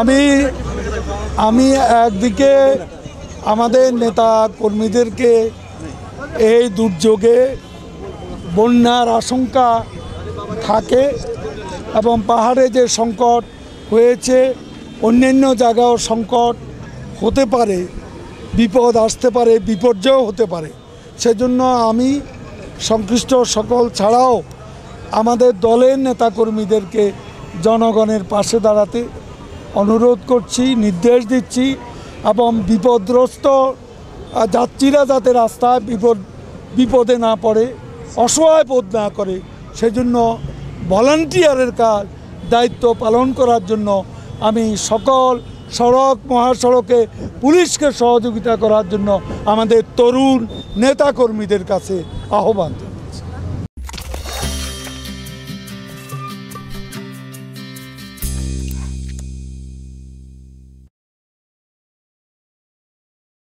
আমি আমি একদিকে আমাদের নেতা কর্মীদেরকে এই দুর্যোগে বন্যার আশঙ্কা থাকে এবং পাহাড়ে যে সংকট হয়েছে, অন্যান্য জায়গাও সংকট হতে পারে, বিপদ আসতে পারে বিপর্যয় হতে পারে। সেজন্য আমি সংশ্লিষ্ট সকল ছাড়াও আমাদের দলের নেতাকর্মীদেরকে জনগণের পাশে দাঁড়াতে অনুরোধ করছি, নির্দেশ দিচ্ছি এবং বিপদগ্রস্ত যাত্রীরা যাতে রাস্তায় বিপদ, বিপদে না পড়ে, অসহায় বোধ না করে, সেজন্য ভলান্টিয়ারের কাজ, দায়িত্ব পালন করার জন্য আমি সকল সড়ক, মহাসড়কে পুলিশকে সহযোগিতা করার জন্য আমাদের তরুণ নেতাকর্মীদের কাছে আহ্বান।